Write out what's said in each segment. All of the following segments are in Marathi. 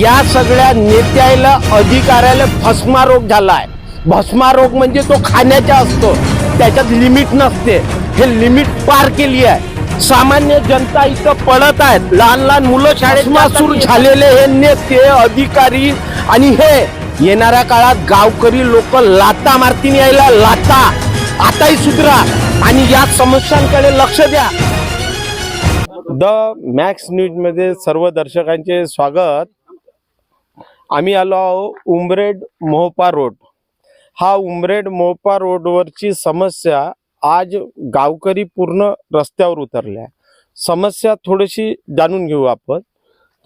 या सगळ्या नेत्याला अधिकाऱ्याला भस्मारोग झालाय. भस्मारोग म्हणजे तो खाण्याचा असतो. त्याच्यात लिमिट नसते. हे लिमिट पार केली आहे. सामान्य जनता इथं पडत आहेत. लहान लहान मुलं शाळेत झालेले हे नेते अधिकारी आणि हे येणाऱ्या काळात गावकरी लोक लाता मारतीन यायला लाता आताही सुधरा. आणि या समस्यांकडे लक्ष द्या. द मॅक्स न्यूजमध्ये सर्व दर्शकांचे स्वागत. आम्ही आलो आहो उमरेड मोहपा रोड. हा उमरेड मोहपा रोडवरची समस्या आज गावकरी पूर्ण रस्त्यावर उतरल्या. समस्या थोडीशी जाणून घेऊ आपण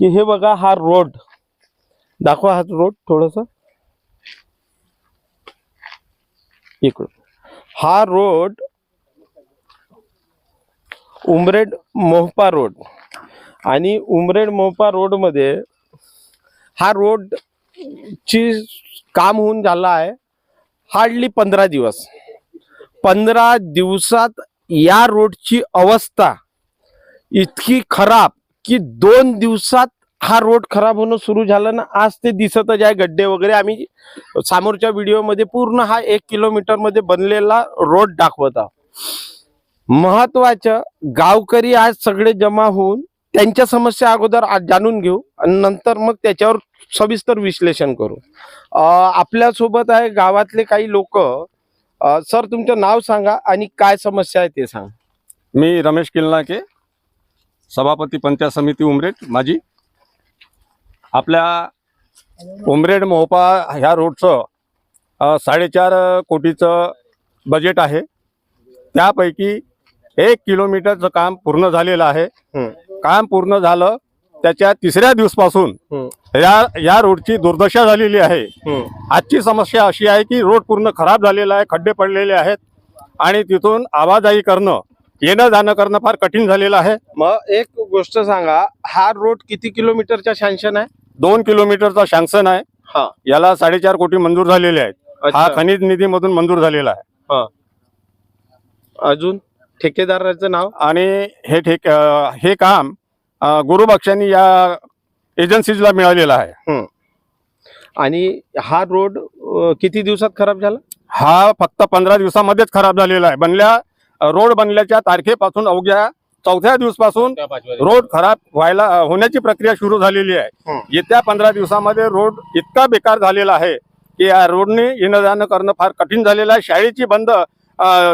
की हे बघा हा रोड. दाखवा हा रोड थोडस. इकडून. हा रोड उमरेड मोहपा रोड. आणि उमरेड मोहपा रोडमध्ये हा रोड ची काम होऊन झाला आहे. हार्डली पंधरा दिवस. पंधरा दिवसात या रोडची अवस्था इतकी खराब की दोन दिवसात हा रोड खराब होणं सुरू झालं ना आज ते दिसतच आहे. गड्डे वगैरे आम्ही समोरच्या व्हिडिओमध्ये पूर्ण हा एक किलोमीटरमध्ये बनलेला रोड दाखवत आहोत. महत्वाचं गावकरी आज सगळे जमा होऊन त्यांच्या समस्या अगोदर आज जाणून घेऊ आणि नंतर मग त्याच्यावर सविस्तर विश्लेषण करू. आपल्यासोबत आहे गावातले काही लोक. सर तुमचं नाव सांगा आणि काय समस्या आहे ते सांगा. मी रमेश किल्लाके सभापती पंचायत समिती उमरेड माझी आपल्या उमरेड मोहपा ह्या रोडचं साडेचार कोटीचं बजेट आहे. त्यापैकी एक किलोमीटरचं काम पूर्ण झालेलं आहे. काम पूर्ण झालं त्याच्या तिसऱ्या दिवसपासून. या या रोडची दुर्दशा झालेली आहे. आजची समस्या अशी आहे की रोड पूर्ण खराब झालेला आहे खड्डे पडलेले आहेत आणि तिथून आवाजाही करणं येणं जाणं करणं फार कठीण झालेलं आहे. मग एक गोष्ट सांगा हा रोड किती किलोमीटरच्या सँक्शन आहे? दोन किलोमीटरचा सँक्शन आहे. हा. याला साडेचार कोटी मंजूर झालेले आहेत. हा. खनिज निधीमधून मंजूर झालेला आहे. अजून? ठेकेदाराचं नाव? आणि हे ठेक अं, हे काम अं, गुरुबक्षांनी या एजन्सीजला मिळालेलं आहे. आणि हा रोड अं, किती दिवसात खराब झाला? हा फक्त पंधरा दिवसामध्येच खराब झालेला आहे. बनल्या रोड बनल्याच्या तारखेपासून अवघ्या चौथ्या दिवसापासून रोड खराब व्हायला होण्याची प्रक्रिया सुरू झालेली आहे. येत्या पंधरा दिवसामध्ये रोड इतका बेकार झालेला आहे की या रोडने येणं जाणं करणं फार कठीण झालेलं आहे. शाळेची बंद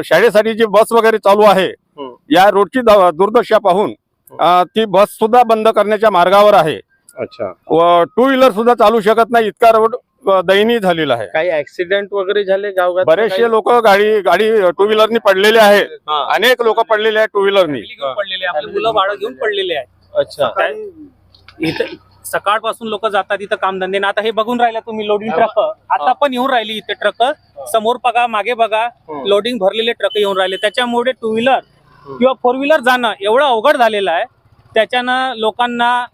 शाळेसाठी जी बस वगैरे चालू आहे हं. या रोडची दुर्दशा पाहून अं, ती बस सुद्धा बंद करण्याच्या मार्गावर आहे. अच्छा. व टू व्हीलर सुद्धा चालू शकत नाही इतका रोड दयनीय झालेला आहे. काही ऍक्सिडेंट वगैरे झाले गावात बरेचसे लोक गाडी गाडी टू व्हीलरनी पडलेले आहेत. अनेक लोक पडलेले आहेत टू व्हीलरनी पडलेले मुलं बाळ घेऊन पडलेले आहे अच्छा. इथे सकाळपासून लोक जातात इथं कामधंदे. आता हे बघून राहिला तुम्ही लोडिंग ट्रक आता पण येऊन राहिली इथे ट्रक समोर बघा मागे बघा लोडिंग भरलेले ट्रक येऊन राहिले. त्याच्यामुळे टू व्हीलर किंवा फोर व्हीलर जाणं एवढं अवघड झालेलं आहे. त्याच्यानं लोकांना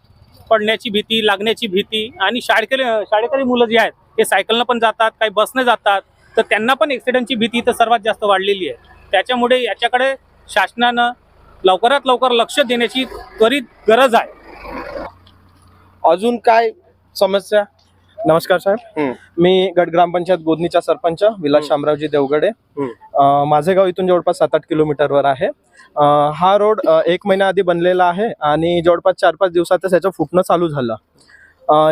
पडण्याची भीती लागण्याची भीती आणि शाळकरी शाळेकरी मुलं जी आहेत ते सायकलनं पण जातात काही बसने जातात. तर त्यांना पण ऍक्सिडेंटची भीती इथं सर्वात जास्त वाढलेली आहे. त्याच्यामुळे याच्याकडे शासनानं लवकरात लवकर लक्ष देण्याची त्वरित गरज आहे. अजून काय समस्या? नमस्कार साहेब. मी गट ग्रामपंचायत गोदनीचा सरपंच विलास. शामरावजी देवगडे. माझे गाव इथून जवळपास सात आठ किलोमीटरवर आहे. हा रोड एक महिना आधी बनलेला आहे आणि जवळपास चार पाच दिवसातच याचं फुटणं चालू झालं.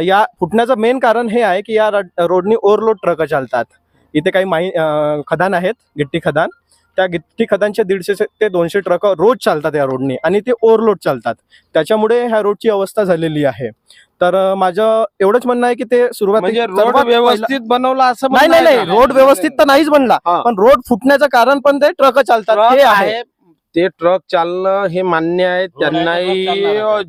या फुटण्याचं मेन कारण हे आहे की या रड- रोडनी ओव्हरलोड ट्रक चालतात. इथे काही माही अं, खदान आहेत गिट्टी खदान. त्या गिट्टी खदानचे दीडशे ते दोनशे ट्रक रोज चालतात या रोडनी आणि ते ओव्हरलोड चालतात. त्याच्यामुळे ह्या रोडची अवस्था झालेली आहे. तर माझं एवढंच म्हणणं आहे की ते सुरुवात म्हणजे रोड व्यवस्थित बनवला असं नाही नाही रोड व्यवस्थित तर नाहीच बनला. पण रोड फुटण्याचं कारण पण ते ट्रक चालतात. हे आहे. ते ट्रक चालणं हे मान्य आहे. त्यांनाही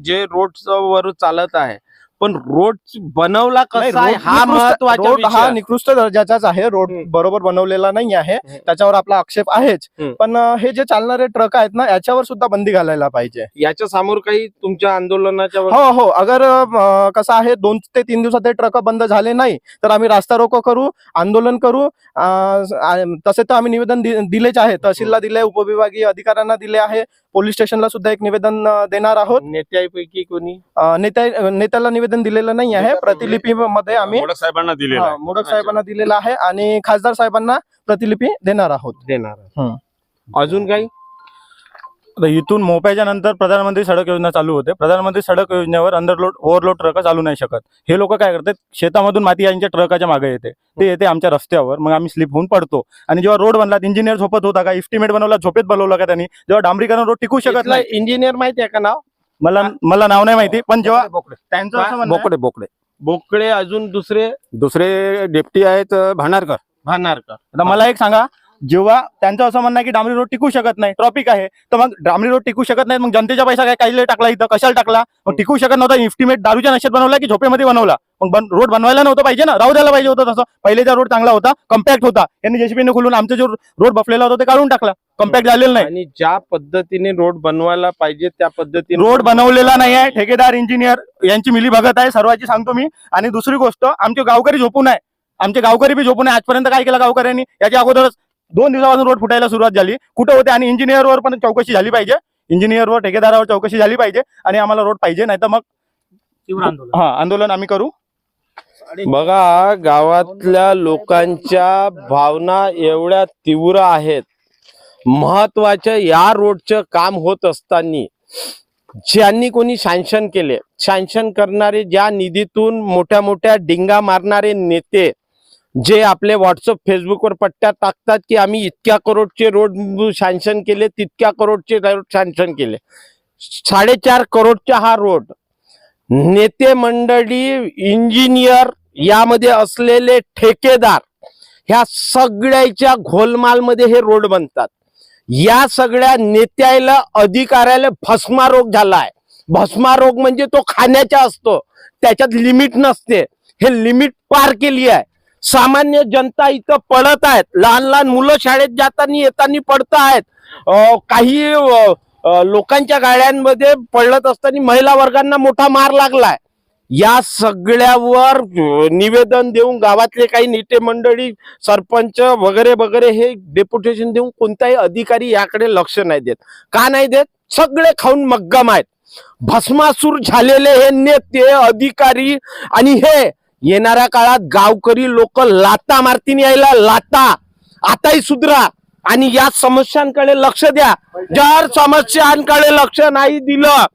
जे रोड वर चालत आहे. पण रोड बनवला कसा आहे? हा निकृष्ट- महत्त्वाचा रोड हा. निकृष्ट दर्जाचाच आहे. रोड. बरोबर बनवलेला नाही आहे. त्याच्यावर आपला आक्षेप आहेच. पण हे जे चालणारे ट्रक आहेत ना याच्यावर सुद्धा बंदी घालायला पाहिजे. याच्या समोर काही तुमच्या आंदोलनाच्या हो हो. अगर कसं आहे दोन ते तीन दिवसात हे ट्रक बंद झाले नाही तर आम्ही रास्ता रोको करू आंदोलन करू तसे तर आम्ही निवेदन दिलेच आहे. तहसीलला दिले उपविभागीय अधिकाऱ्यांना दिले आहे. पोलीस स्टेशनला सुद्धा एक निवेदन देणार आहोत. नेत्यापैकी कोणी? नेत्या नेत्याला निवेदन निवेदन दिलेलं नाही. आहे प्रतिलिपीमध्ये आम्ही मोडक साहेबांना दिलेलं हा, आहे. मोडक साहेबांना दिलेलं आहे आणि खासदार साहेबांना प्रतिलिपी देणार आहोत. देणार हं. अजून काही? आता इथून मोप्याच्या नंतर प्रधानमंत्री सडक योजना चालू होते. प्रधानमंत्री सडक योजनेवर अंडरलोड ओव्हरलोड ट्रक चालू नाही शकत. हे लोक काय करतात? शेतामधून माती यांच्या ट्रकाच्या मागे येते. ते येते आमच्या रस्त्यावर. मग आम्ही स्लिप होऊन पडतो. आणि जेव्हा रोड बनला इंजिनियर झोपत होता का? इस्टिमेट बनवला झोपेत बनवला का त्यांनी? जेव्हा डांबरीकरण रोड टिकू शकत नाही. इंजिनियर माहिती आहे का नाव? मला मला नाव नाही माहिती पण जेव्हा त्यांचं असं म्हणणं आहे- बोकडे. बोकडे बोकडे अजून दुसरे? दुसरे डेप्टी आहेत अं, भांडारकर भानारकर. आता मला एक सांगा जेव्हा त्यांचं असं म्हणणं आहे की डांबरी रोड टिकू शकत नाही ट्रॉफिक आहे तर मग डांबरी रोड टिकू शकत नाही मग जनतेचा पैसा काय काही टाकला इथं कशाला टाकला? मग टिकू शकत नव्हता इस्टिमेट दारूच्या नशेत बनवला की झोपेमध्ये बनवला? मग बन, रोड बनवायला नव्हतं पाहिजे ना. राहू द्यायला पाहिजे होतं तसं. पहिलेचा रोड चांगला होता. कम्पॅक्ट होता. यांनी जेसीबीने खोलून आमचा जो रोड बसलेला होता ते काढून टाकला. कम्पॅक्ट झालेला नाही. आणि ज्या पद्धतीने रोड बनवायला पाहिजे त्या पद्धतीने रोड बनवलेला नाही आहे. ठेकेदार इंजिनियर यांची मिली भगत आहे. सर्वांची सांगतो मी. आणि दुसरी गोष्ट आमचे गावकरी झोपून आहे. आमचे गावकरी बी झोपून आहे. आजपर्यंत काय केलं गावकऱ्यांनी? याच्या अगोदरच दोन दिवसापासून रोड फुटायला सुरुवात झाली. कुठं होते? आणि इंजिनियरवर पण चौकशी झाली पाहिजे. इंजिनियरवर ठेकेदारावर चौकशी झाली पाहिजे. आणि आम्हाला रोड पाहिजे. नाही तर मग तीव्र आंदोलन. हा आंदोलन आम्ही करू. बघा गावातल्या लोकांच्या भावना एवढ्या तीव्र आहेत. महत्त्वाच्या या रोडचं काम होत असताना ज्यांनी कोणी सँक्शन केले सँक्शन करणारे ज्या निधीतून मोठ्या मोठ्या डिंगा मारणारे नेते जे आपले व्हॉट्सअप फेसबुकवर पट्ट्या टाकतात की आम्ही इतक्या करोडचे रोड सँक्शन केले तितक्या करोडचे रोड सँक्शन केले. साडेचार करोडचा हा रोड. नेते मंडळी इंजिनियर यामध्ये असलेले ठेकेदार ह्या सगळ्याच्या घोलमालमध्ये हे रोड बनतात. या सगळ्या नेत्याला अधिकाऱ्याला भस्मारोग झालाय. भस्मारोग म्हणजे तो खाण्याचा असतो. त्याच्यात लिमिट नसते. हे लिमिट पार केली आहे. सामान्य जनता इथं पडत आहेत. लहान लहान मुलं शाळेत जाताना येताना पडत आहेत. काही लोकांच्या गाड्यांमध्ये पडत असताना महिला वर्गांना मोठा मार लागलाय. या सगळ्यावर निवेदन देऊन गावातले काही नेते मंडळी सरपंच वगैरे वगैरे हे डेप्युटेशन देऊन कोणताही अधिकारी याकडे लक्ष नाही देत. का नाही देत? सगळे खाऊन मग्गम आहेत. भस्मासूर झालेले हे नेते अधिकारी आणि हे येणाऱ्या काळात गावकरी लोक लाता मारतीन यायला लाता. आताही सुधरा आणि या समस्यांकडे लक्ष द्या. जर समस्यांकडे लक्ष नाही दिलं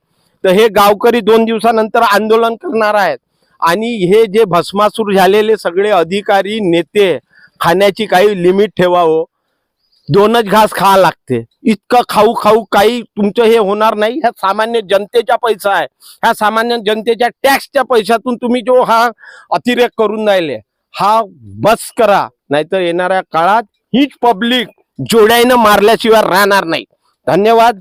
तर हे गावकरी दोन दिवसानंतर आंदोलन करणार आहेत. आणि हे जे भस्मासूर झालेले सगळे अधिकारी नेते खाण्याची काही लिमिट ठेवावं. दोनच घास खा लागते. इतकं खाऊ खाऊ काही तुमचं हे होणार नाही. ह्या सामान्य जनतेचा पैसा आहे. ह्या सामान्य जनतेच्या टॅक्सच्या पैशातून तुम्ही जो हा अतिरेक करून राहिले हा बस करा. नाहीतर येणाऱ्या काळात हीच पब्लिक जोड्यानं मारल्याशिवाय राहणार नाही. धन्यवाद.